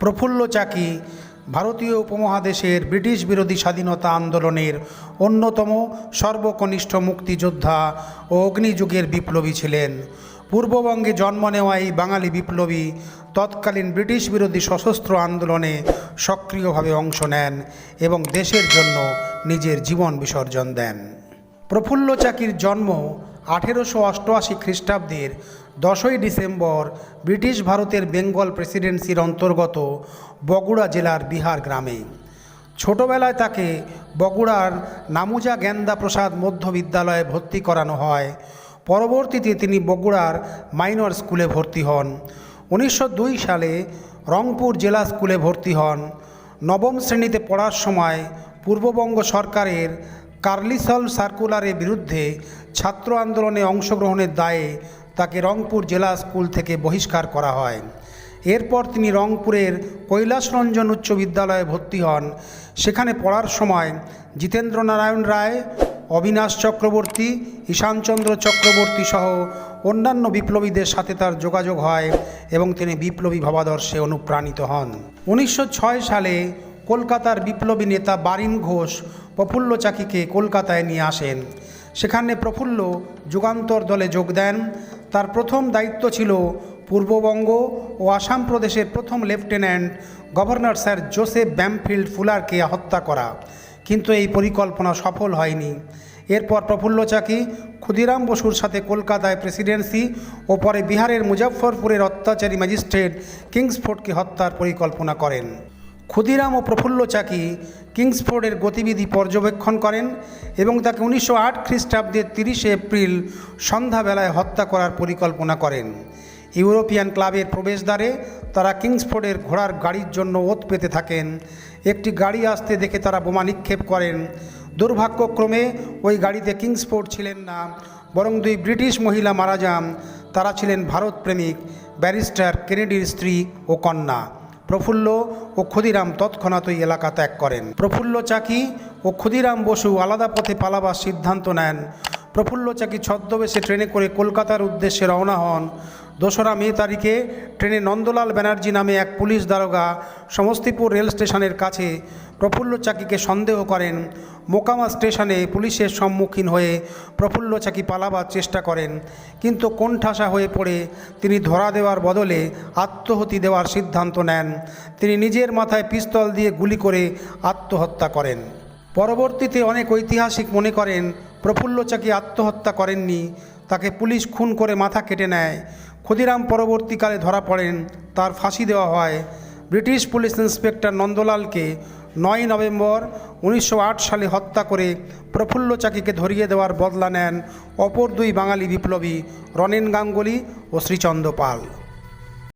প্রফুল্ল চাকি ভারতীয় উপমহাদেশের ব্রিটিশ বিরোধী স্বাধীনতা আন্দোলনের অন্যতম সর্বকনিষ্ঠ মুক্তিযোদ্ধা ও অগ্নিযুগের বিপ্লবী ছিলেন। পূর্ববঙ্গে জন্ম নেওয়া এই বাঙালি বিপ্লবী তৎকালীন ব্রিটিশ বিরোধী সশস্ত্র আন্দোলনে সক্রিয়ভাবে অংশ নেন এবং দেশের জন্য নিজের জীবন বিসর্জন দেন। প্রফুল্ল চাকির জন্ম আঠেরোশো অষ্টআশি খ্রিস্টাব্দের দশই ডিসেম্বর ব্রিটিশ ভারতের বেঙ্গল প্রেসিডেন্সির অন্তর্গত বগুড়া জেলার বিহার গ্রামে। ছোটবেলায় তাকে বগুড়ার নামুজা জ্ঞানদা প্রসাদ মধ্য বিদ্যালয়ে ভর্তি করানো হয়। পরবর্তীতে তিনি বগুড়ার মাইনর স্কুলে ভর্তি হন। উনিশশো দুই সালে রংপুর জেলা স্কুলে ভর্তি হন। নবম শ্রেণীতে পড়ার সময় পূর্ববঙ্গ সরকারের কার্লিসল সার্কুলারের বিরুদ্ধে ছাত্র আন্দোলনে অংশগ্রহণের দায়ে তাকে রংপুর জেলা স্কুল থেকে বহিষ্কার করা হয়। এরপর তিনি রংপুরের কৈলাসরঞ্জন উচ্চ বিদ্যালয়ে ভর্তি হন। সেখানে পড়ার সময় জিতেন্দ্র নারায়ণ রায়, অবিনাশ চক্রবর্তী, ঈশানচন্দ্র চক্রবর্তী সহ অন্যান্য বিপ্লবীদের সাথে তার যোগাযোগ হয় এবং তিনি বিপ্লবী ভাবাদর্শে অনুপ্রাণিত হন। উনিশশো ছয় সালে কলকাতার বিপ্লবী নেতা বারিন ঘোষ প্রফুল্ল চাকিকে কলকাতায় নিয়ে আসেন। সেখানে প্রফুল্ল যুগান্তর দলে যোগ দেন। তার প্রথম দায়িত্ব ছিল পূর্ববঙ্গ ও আসাম প্রদেশের প্রথম lieutenant governor sir Joseph Bampfylde ফুলারকে হত্যা করা। কিন্তু এই পরিকল্পনা সফল হয়নি। এরপর প্রফুল্ল চাকি ক্ষুদিরাম বসুর সাথে কলকাতায় প্রেসিডেন্সি ও পরে বিহারের মুজফ্ফরপুরের অত্যাচারী ম্যাজিস্ট্রেট কিংসফোর্ডকে হত্যার পরিকল্পনা করেন। ক্ষুদিরাম ও প্রফুল্ল চাকি কিংসফোর্ডের গতিবিধি পর্যবেক্ষণ করেন এবং তাকে উনিশশো আট খ্রিস্টাব্দের তিরিশে এপ্রিল সন্ধ্যাবেলায় হত্যা করার পরিকল্পনা করেন। ইউরোপিয়ান ক্লাবের প্রবেশদ্বারে তারা কিংসফোর্ডের ঘোড়ার গাড়ির জন্য ওত পেতে থাকেন। একটি গাড়ি আসতে দেখে তারা বোমা নিক্ষেপ করেন। দুর্ভাগ্যক্রমে ওই গাড়িতে কিংসফোর্ড ছিলেন না, বরং দুই ব্রিটিশ মহিলা মারা যান। তারা ছিলেন ভারতপ্রেমিক ব্যারিস্টার কেনেডির স্ত্রী ও কন্যা। প্রফুল্ল ও ক্ষুদিরাম তৎক্ষণাৎই এলাকা ত্যাগ করেন। প্রফুল্ল চাকি ও ক্ষুদিরাম বসু আলাদা পথে পালাবার সিদ্ধান্ত নেন। প্রফুল্ল চাকি ছদ্মবেশে ট্রেনে করে কলকাতার উদ্দেশ্যে রওনা হন। দোসরা মে তারিখে ট্রেনে নন্দলাল ব্যানার্জি নামে এক পুলিশ দারোগা সমস্তিপুর রেল স্টেশনের কাছে প্রফুল্ল চাকিকে সন্দেহ করেন। মোকামা স্টেশনে পুলিশের সম্মুখীন হয়ে প্রফুল্ল চাকি পালাবার চেষ্টা করেন, কিন্তু কোণঠাসা হয়ে পড়ে। তিনি ধরা দেওয়ার বদলে আত্মহতি দেওয়ার সিদ্ধান্ত নেন। তিনি নিজের মাথায় পিস্তল দিয়ে গুলি করে আত্মহত্যা করেন। পরবর্তীতে অনেক ঐতিহাসিক মনে করেন প্রফুল্ল চাকি আত্মহত্যা করেননি, তাকে পুলিশ খুন করে মাথা কেটে নেয়। ক্ষুদিরাম পরবর্তীকালে ধরা পড়েন, তার ফাঁসি দেওয়া হয়। ব্রিটিশ পুলিশ ইন্সপেক্টর নন্দলালকে নয় নভেম্বর উনিশশো আট সালে হত্যা করে প্রফুল্ল চাকিকে ধরিয়ে দেওয়ার বদলা নেন অপর দুই বাঙালি বিপ্লবী রনেন গাঙ্গুলি ও শ্রীচন্দ্র পাল।